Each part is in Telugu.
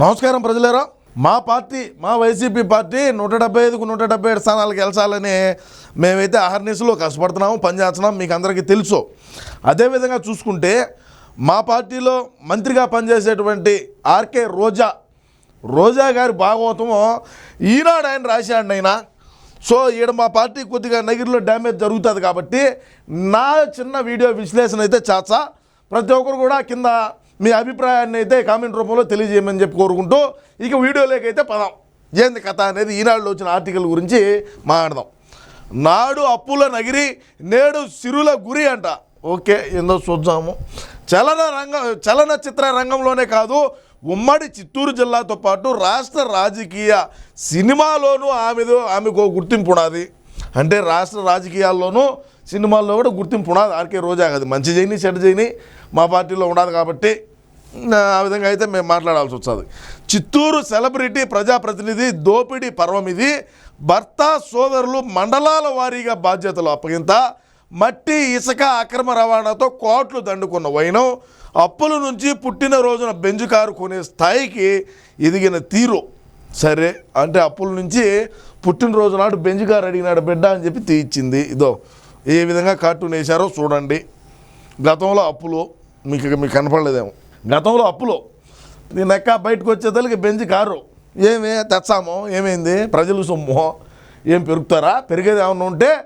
నమస్కారం ప్రజలారా. మా పార్టీ మా వైసీపీ పార్టీ నూట డెబ్బై ఐదుకు నూట డెబ్బై ఏడు స్థానాలు గెలిచాలని మేమైతే అహర్నిశలో కష్టపడుతున్నాము పనిచేస్తున్నాం మీకు అందరికీ తెలుసు. అదేవిధంగా చూసుకుంటే మా పార్టీలో మంత్రిగా పనిచేసేటువంటి ఆర్కే రోజా రోజా గారి భాగవతము ఈనాడు ఆయన రాశాడు ఆయన సో ఈడ మా పార్టీ కొద్దిగా నగిరిలో డ్యామేజ్ జరుగుతుంది కాబట్టి నా చిన్న వీడియో విశ్లేషణ అయితే చాచా ప్రతి ఒక్కరు కూడా కింద మీ అభిప్రాయాన్ని అయితే కామెంట్ రూపంలో తెలియజేయమని చెప్పి కోరుకుంటూ ఇక వీడియోలోకి అయితే పదాం. ఏంది కథ అనేది ఈనాడులో వచ్చిన ఆర్టికల్ గురించి మాట్లాడదాం. నాడు అప్పుల నగిరి నేడు సిరుల గురి అంట. ఓకే ఏందో చూద్దాము. చలన రంగ చలనచిత్ర రంగంలోనే కాదు ఉమ్మడి చిత్తూరు జిల్లాతో పాటు రాష్ట్ర రాజకీయ సినిమాలోనూ ఆమెదో ఆమెకు గుర్తింపు ఉన్నది అంటే రాష్ట్ర రాజకీయాల్లోనూ సినిమాల్లో కూడా గుర్తింపు ఉన్నది. ఆర్కే రోజా కాదు. మంచి చేయని చెడ్డ చేయని మా పార్టీలో ఉండదు కాబట్టి ఆ విధంగా అయితే మేము మాట్లాడాల్సి వస్తుంది. చిత్తూరు సెలబ్రిటీ ప్రజాప్రతినిధి దోపిడీ పర్వం ఇది. భర్త సోదరులు మండలాల వారీగా బాధ్యతలు అప్పగింత. మట్టి ఇసుక అక్రమ రవాణాతో కోట్లు దండుకున్న వైనం. అప్పుల నుంచి పుట్టిన రోజున బెంజు కారు కొనే స్థాయికి ఎదిగిన తీరు. సరే అంటే అప్పుల నుంచి పుట్టినరోజు నాడు బెంజు కారు అడిగినాడు బిడ్డ అని చెప్పి తీయించింది. ఇదో ఏ విధంగా కార్టూన్ వేశారో చూడండి. గతంలో అప్పులు మీకు మీకు కనపడలేదేమో. గతంలో అప్పులు నేను ఎక్క బయటకు వచ్చేదానికి బెంచ్ కారు. ఏమే తెచ్చాము? ఏమైంది? ప్రజలు సొమ్ము. ఏం పెరుగుతారా? పెరిగేది ఏమన్నా ఉంటే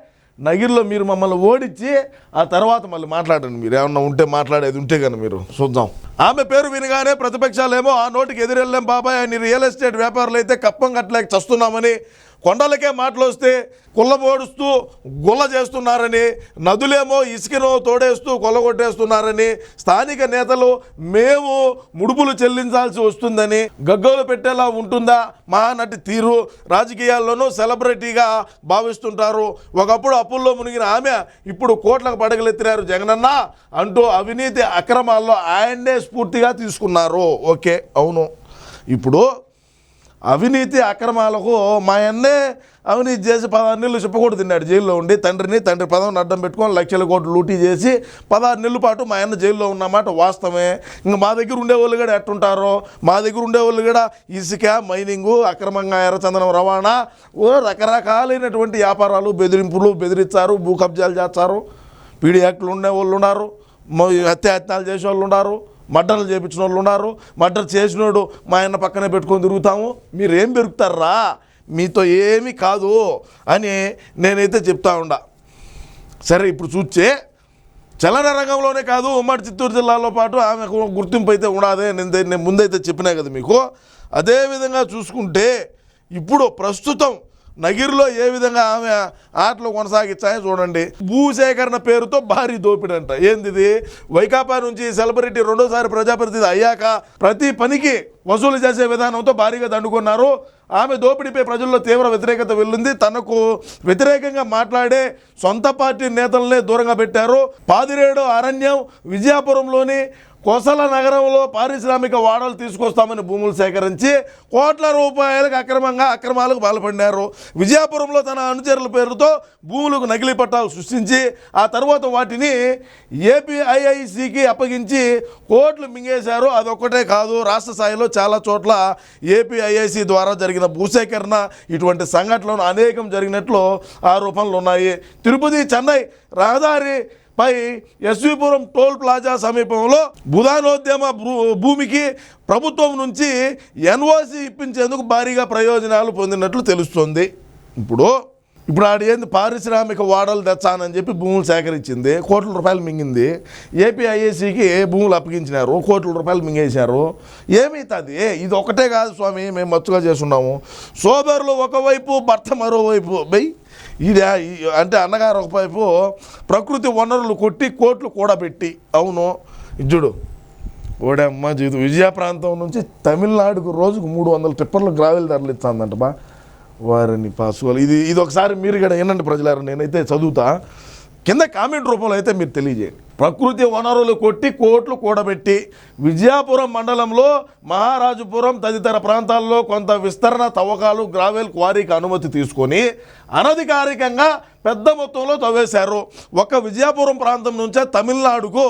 నగిరిలో మీరు మమ్మల్ని ఓడించి ఆ తర్వాత మళ్ళీ మాట్లాడండి మీరు. ఏమన్నా ఉంటే మాట్లాడేది ఉంటే కానీ మీరు చూద్దాం. ఆమె పేరు వినగానే ప్రతిపక్షాలేమో ఆ నోటికి ఎదురెళ్ళాం బాబాయ్. అని రియల్ ఎస్టేట్ వ్యాపారులు అయితే కప్పం కట్టలేక చస్తున్నామని కొండలకే మాటలు వస్తే కుల్లబోడుస్తూ గుల్ల చేస్తున్నారని నదులేమో ఇసుకను తోడేస్తూ కొల్లగొట్టేస్తున్నారని స్థానిక నేతలు మేము ముడుపులు చెల్లించాల్సి వస్తుందని గగ్గోలు పెట్టేలా ఉంటుందా మహానటి తీరు రాజకీయాల్లోనూ సెలబ్రిటీగా భావిస్తుంటారు. ఒకప్పుడు అప్పుల్లో మునిగిన ఆమె ఇప్పుడు కోట్లకు పడగలెత్తినారు జగనన్న అంటూ అవినీతి అక్రమాల్లో ఆయన్నే స్ఫూర్తిగా తీసుకున్నారు. ఓకే అవును. ఇప్పుడు అవినీతి అక్రమాలకు మా అన్నే అవినీతి చేసి పదహారు నెలలు చెప్పకూడదు తిన్నాడు జైల్లో ఉండి. తండ్రిని తండ్రి పదవిని అడ్డం పెట్టుకొని లక్షల కోట్లు లూటీ చేసి పదహారు నెలల పాటు మా అన్న జైల్లో ఉన్నమాట వాస్తవమే. ఇంకా మా దగ్గర ఉండేవాళ్ళు కూడా ఎట్టుంటారో? మా దగ్గర ఉండేవాళ్ళు కూడా ఇసుక మైనింగు అక్రమంగా ఎర్రచందనం రవాణా ఓ రకరకాలైనటువంటి వ్యాపారాలు బెదిరింపులు బెదిరిస్తారు భూ కబ్జాలు చేస్తారు. పీడీ యాక్ట్లు ఉండే వాళ్ళు ఉన్నారు. హత్యాయత్నాలు చేసే వాళ్ళు ఉన్నారు. మర్డర్లు చేపించిన వాళ్ళు ఉన్నారు. మర్డర్ చేసినోడు మా ఆయన పక్కనే పెట్టుకొని తిరుగుతాము. మీరు ఏం పెరుగుతారా? మీతో ఏమీ కాదు అని నేనైతే చెప్తా ఉండా. సరే ఇప్పుడు చూస్తే చలన రంగంలోనే కాదు ఉమ్మడి చిత్తూరు జిల్లాలో పాటు ఆమెకు గుర్తింపు అయితే ఉన్నదే నేను నేను ముందైతే చెప్పినా కదా మీకు. అదేవిధంగా చూసుకుంటే ఇప్పుడు ప్రస్తుతం నగిరిలో ఏ విధంగా ఆమె ఆటలు కొనసాగించాయో చూడండి. భూసేకరణ పేరుతో భారీ దోపిడి అంట ఏంది వైకాపా నుంచి సెలబ్రిటీ రెండోసారి ప్రజాప్రతినిధి అయ్యాక ప్రతి పనికి వసూలు చేసే విధానంతో భారీగా దండుకున్నారు. ఆమె దోపిడీపై ప్రజల్లో తీవ్ర వ్యతిరేకత వెళ్ళింది తనకు వ్యతిరేకంగా మాట్లాడే సొంత పార్టీ నేతలనే దూరంగా పెట్టారు. పాదిరేడు అరణ్యం విజయాపురంలోని కోసల నగరంలో పారిశ్రామిక వాడలు తీసుకొస్తామని భూములు సేకరించి కోట్ల రూపాయలకు అక్రమంగా అక్రమాలకు పాల్పడినారు. విజయపురంలో తన అనుచరుల పేరుతో భూములకు నకిలీ పట్టాలు సృష్టించి ఆ తర్వాత వాటిని ఏపీఐఐసికి అప్పగించి కోట్లు మింగేశారు. అదొక్కటే కాదు రాష్ట్ర స్థాయిలో చాలా చోట్ల ఏపీఐఐసి ద్వారా జరిగిన భూసేకరణ ఇటువంటి సంఘటనలు అనేకం జరిగినట్లు ఆరోపణలు ఉన్నాయి తిరుపతి చెన్నై రహదారి పై ఎస్వీపురం టోల్ ప్లాజా సమీపంలో బుధానోద్యమ భూ- భూమికి ప్రభుత్వం నుంచి ఎన్ఓసి ఇప్పించేందుకు భారీగా ప్రయోజనాలు పొందినట్లు తెలుస్తుంది. ఇప్పుడు ఇప్పుడు ఆడు ఏంది పారిశ్రామిక వాడలు తెచ్చానని చెప్పి భూములు సేకరించింది కోట్ల రూపాయలు మింగింది. ఏపీఐఏసీకి భూములు అప్పగించినారు కోట్ల రూపాయలు మింగేశారు. ఏమవుతుంది ఇది ఒకటే కాదు స్వామి మేము మచ్చుగా చేస్తున్నాము. సోదరులు ఒకవైపు భర్త మరోవైపు బై ఇది అంటే అన్నగారు ఒకవైపు ప్రకృతి వనరులు కొట్టి కోట్లు కూడబెట్టి అవును ఇజ్జుడు ఓడమ్మ జీవితం. విజయ ప్రాంతం నుంచి తమిళనాడుకు రోజుకు మూడు వందల టిప్పర్లు గ్రావెల్ ధరలు ఇస్తుందంట బా. వారిని పాసుకోవాలి ఇది ఇది ఒకసారి మీరు కూడా వినండి ప్రజలారు నేనైతే చదువుతా. కింద కామెంట్ రూపంలో అయితే మీరు తెలియజేయండి. ప్రకృతి వనరులు కొట్టి కోట్లు కూడబెట్టి విజయాపురం మండలంలో మహారాజుపురం తదితర ప్రాంతాల్లో కొంత విస్తరణ తవ్వకాలు గ్రావెల్ క్వారీకి అనుమతి తీసుకొని అనధికారికంగా పెద్ద మొత్తంలో తవ్వేశారు. ఒక విజయాపురం ప్రాంతం నుంచే తమిళనాడుకు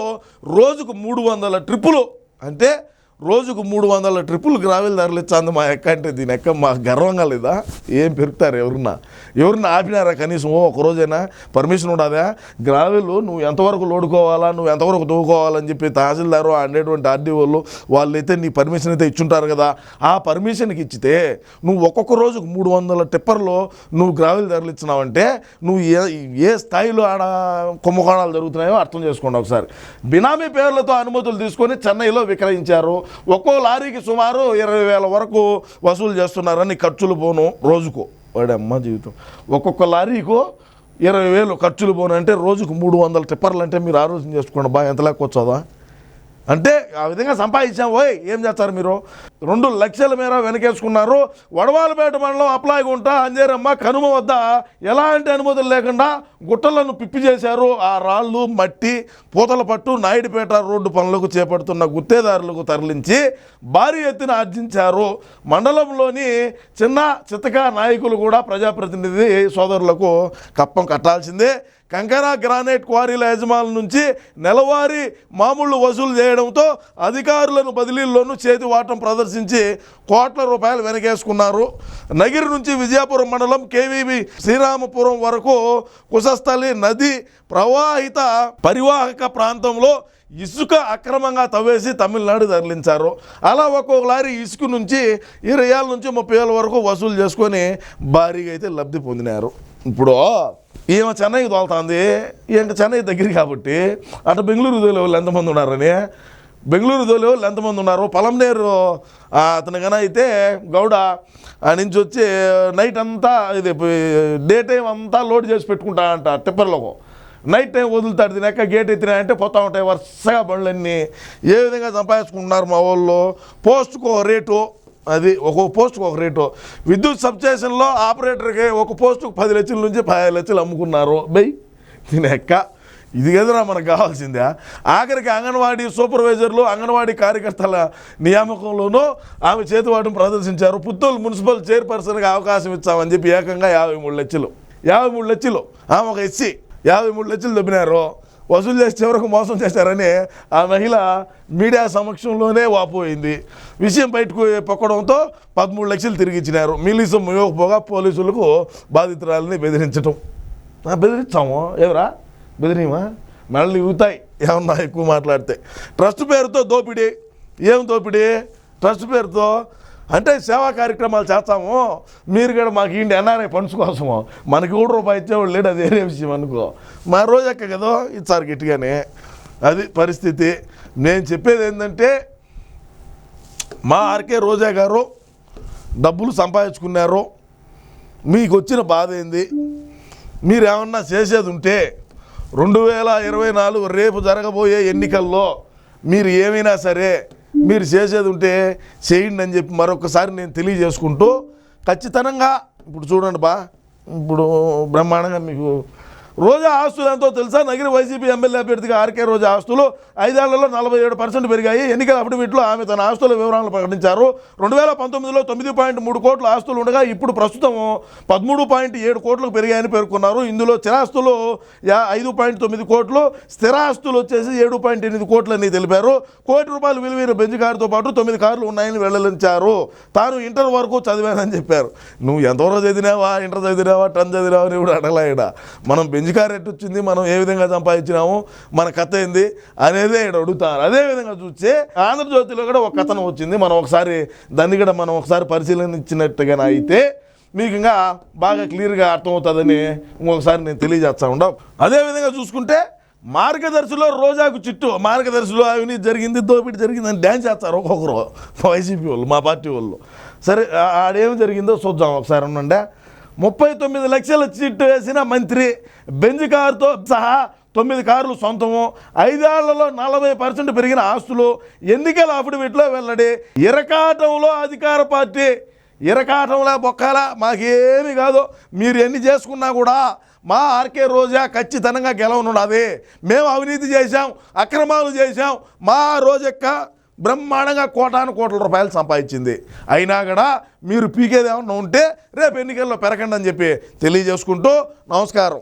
రోజుకు మూడు వందల ట్రిప్పులు అంటే రోజుకు మూడు వందల ట్రిపుల్ గ్రావెల్ ధరలు ఇచ్చాంది మా ఎక్క అంటే దీని ఎక్క మా గర్వంగా లేదా? ఏం పెరుగుతారు ఎవరన్నా? ఎవరిని ఆపినారా కనీసం? ఓ ఒకరోజైనా పర్మిషన్ ఉండదా? గ్రావెల్ నువ్వు ఎంతవరకు లోడుకోవాలా? నువ్వు ఎంతవరకు తవ్వుకోవాలని చెప్పి తహసీల్దారు అనేటువంటి ఆర్డీఓలు వాళ్ళైతే నీ పర్మిషన్ అయితే ఇచ్చుంటారు కదా. ఆ పర్మిషన్కి ఇచ్చితే నువ్వు ఒక్కొక్క రోజుకు మూడు వందల టిప్పర్లో నువ్వు గ్రావెల్ ధరలు ఇచ్చినావంటే నువ్వు ఏ ఏ స్థాయిలో ఆడ కుంభకోణాలు జరుగుతున్నాయో అర్థం చేసుకోండి ఒకసారి. బినామీ పేర్లతో అనుమతులు తీసుకొని చెన్నైలో విక్రయించారు. ఒక్కో లారీకి సుమారు ఇరవై వేల వరకు వసూలు చేస్తున్నారని ఖర్చులు పోను రోజుకు. వాడమ్మ జీవితం. ఒక్కొక్క లారీకు ఇరవై వేలు ఖర్చులు పోను అంటే రోజుకు మూడు వందల టిప్పర్లు అంటే మీరు ఆలోచన చేసుకోండి బా ఎంత లెక్క వచ్చదా అంటే ఆ విధంగా సంపాదించాం. ఓయ్ ఏం చేస్తారు మీరు? రెండు లక్షల మేర వెనకేసుకున్నారు. వడవాలపేట మండలం అప్లాయగుంట అంజేరమ్మ కనుమ వద్ద ఎలాంటి అనుమతులు లేకుండా గుట్టలను పిప్పి చేశారు. ఆ రాళ్ళు మట్టి పూతల పట్టు నాయుడుపేట రోడ్డు పనులకు చేపడుతున్న గుత్తేదారులకు తరలించి భారీ ఎత్తున ఆర్జించారు. మండలంలోని చిన్న చితక నాయకులు కూడా ప్రజాప్రతినిధి సోదరులకు కప్పం కట్టాల్సిందే. కంకరా గ్రానైట్ క్వారీల యజమానుల నుంచి నెలవారీ మామూలు వసూలు చేయడంతో అధికారులను బదిలీల్లోనూ చేతివాటం ప్రదర్శించి కోట్ల రూపాయలు వెనకేసుకున్నారు. నగిరి నుంచి విజయపురం మండలం కేవీబి శ్రీరామపురం వరకు కుశస్థలి నది ప్రవాహిత పరివాహక ప్రాంతంలో ఇసుక అక్రమంగా తవ్వేసి తమిళనాడు తరలించారు. అలా ఒక్కొక్క లారీ ఇసుక నుంచి ఇరవై ఏళ్ళ నుంచి ముప్పై ఏళ్ళ వరకు వసూలు చేసుకొని భారీగా అయితే లబ్ధి పొందినారు. ఇప్పుడు ఈమె చెన్నైకి తోలుతుంది ఇంకా చెన్నై దగ్గర కాబట్టి అటు బెంగళూరు తోలే వాళ్ళు ఎంతమంది ఉన్నారని. బెంగళూరు తోలే వాళ్ళు ఎంతమంది ఉన్నారు? పొలంనేరు ఆ, అతను కన్నా అయితే గౌడ ఆ నుంచి వచ్చి నైట్ అంతా ఇది డే టైం అంతా లోడ్ చేసి పెట్టుకుంటా అంట టిప్పర్లకు నైట్ టైం వదులుతాడు తినక గేట్ ఎత్తినాయంటే పోతా ఉంటాయి వరుసగా బండ్లన్నీ. ఏ విధంగా సంపాదించుకుంటున్నారు మా వాళ్ళు? పోస్ట్కో రేటు అది ఒక్కొక్క పోస్ట్కి ఒక రేటు. విద్యుత్ సబ్స్టేషన్లో ఆపరేటర్కి ఒక పోస్టుకు పది లక్షల నుంచి పదిహేను లక్షలు అమ్ముకున్నారు. బై తినెక్క ఇది కదరా మనకు కావాల్సిందే. ఆఖరికి అంగన్వాడీ సూపర్వైజర్లు అంగన్వాడీ కార్యకర్తల నియామకంలోనూ ఆమె చేతివాటం ప్రదర్శించారు. పుత్తూరు మున్సిపల్ చైర్పర్సన్గా అవకాశం ఇచ్చామని చెప్పి ఏకంగా యాభై మూడు లక్షలు. యాభై మూడు లక్షలు. ఆమె ఒక ఎస్సీ. యాభై మూడు లక్షలు దొబ్బినారు. వసూలు చేసి చివరకు మోసం చేశారని ఆ మహిళ మీడియా సమక్షంలోనే వాపోయింది. విషయం బయటకు పొక్కడంతో పదమూడు లక్షలు తిరిగి ఇచ్చినారు. మిగిలి ఇవ్వకపోగా పోలీసులకు బాధితురాలని బెదిరించటం. బెదిరించాము. ఎవరా? బెదిరియమా మెడలు ఇగుతాయి ఏమన్నా ఎక్కువ మాట్లాడితే. ట్రస్ట్ పేరుతో దోపిడీ. ఏం దోపిడీ? ట్రస్ట్ పేరుతో అంటే సేవా కార్యక్రమాలు చేస్తాము. మీరు కూడా మాకు ఇండి ఎన్ఆర్ఐ ఫండ్స్ కోసము. మనకి కూడా రూపాయి ఇచ్చేవాడు లేడు అది వేరే విషయం అనుకో. మా రోజు ఎక్క కదా ఇచ్చారు గట్టిగానే. అది పరిస్థితి. నేను చెప్పేది ఏంటంటే మా ఆర్కే రోజా గారు డబ్బులు సంపాదించుకున్నారు. మీకు వచ్చిన బాధ ఏంది? మీరు ఏమన్నా చేసేది ఉంటే రెండు వేల ఇరవై నాలుగు రేపు జరగబోయే ఎన్నికల్లో మీరు ఏమైనా సరే మీరు చేసేది ఉంటే చేయండి అని చెప్పి మరొకసారి నేను తెలియజేసుకుంటూ ఖచ్చితంగా ఇప్పుడు చూడండి బా ఇప్పుడు బ్రహ్మాండంగా మీకు రోజా ఆస్తులు ఎంతో తెలుసా? నగిరి వైసీపీ ఎమ్మెల్యే అభ్యర్థిగా ఆర్కే రోజా ఆస్తులు ఐదేళ్ళలో నలభై ఏడు పర్సెంట్ పెరిగాయి. ఎన్నికల అఫిడవిట్లో ఆమె తన ఆస్తుల వివరాలను ప్రకటించారు. రెండు వేల పంతొమ్మిదిలో తొమ్మిది పాయింట్ మూడు కోట్ల ఆస్తులు ఉండగా ఇప్పుడు ప్రస్తుతం పదమూడు పాయింట్ ఏడు కోట్లకు పెరిగాయని పేర్కొన్నారు. ఇందులో చిరాస్తులు యా ఐదు పాయింట్ తొమ్మిది కోట్లు స్థిరాస్తులు వచ్చేసి ఏడు పాయింట్ ఎనిమిది కోట్లని తెలిపారు. కోటి రూపాయలు విలువైన బెంచ్ కారుతో పాటు తొమ్మిది కార్లు ఉన్నాయని వెల్లడించారు. తాను ఇంటర్ వరకు చదివానని చెప్పారు. నువ్వు ఎంతవరకు చదివినావా? ఇంటర్ చదివినావా? టెన్త్ చదివినావా? అని కూడా అడగలేడా మనం బెంజ్ కార్ ఎట్టు వచ్చింది మనం ఏ విధంగా సంపాదించినాము మన కథ ఏంది అనేదే ఇక్కడ అడుగుతారు. అదే విధంగా చూస్తే ఆంధ్రజ్యోతిలో కూడా ఒక కథనం వచ్చింది. మనం ఒకసారి దాన్ని కూడా మనం ఒకసారి పరిశీలనిచ్చినట్టుగా అయితే మీకు ఇంకా బాగా క్లియర్గా అర్థమవుతుందని ఇంకొకసారి నేను తెలియజేస్తా ఉండం. అదేవిధంగా చూసుకుంటే మార్గదర్శిలో రోజాకు చిట్టు మార్గదర్శిలో అవినీతి జరిగింది దోపిడీ జరిగింది అని డ్యాన్స్ చేస్తారు ఒక్కొక్కరు వైసీపీ వాళ్ళు మా పార్టీ వాళ్ళు. సరే ఆడేం జరిగిందో చూద్దాం ఒకసారి ఉండండి. ముప్పై తొమ్మిది లక్షల చిట్టు వేసిన మంత్రి బెంజ్ కారుతో సహా తొమ్మిది కార్లు సొంతము. ఐదేళ్ళలో నలభై పర్సెంట్ పెరిగిన ఆస్తులు ఎన్నికల అఫిడవిట్లో వెళ్ళడి ఇరకాటంలో అధికార పార్టీ ఇరకాటంలా బొక్కాలా మాకేమీ కాదు. మీరు ఎన్ని చేసుకున్నా కూడా మా ఆర్కే రోజా ఖచ్చితంగా గెలవనున్నది. మేము అవినీతి చేశాం అక్రమాలు చేశాం. మా రోజక్క బ్రహ్మాండంగా కోటాను కోట్ల రూపాయలు సంపాదించింది. అయినా కూడా మీరు పీకేది ఏమన్నా ఉంటే రేపు ఎన్నికల్లో పెరకండి అని చెప్పి తెలియజేసుకుంటూ నమస్కారం.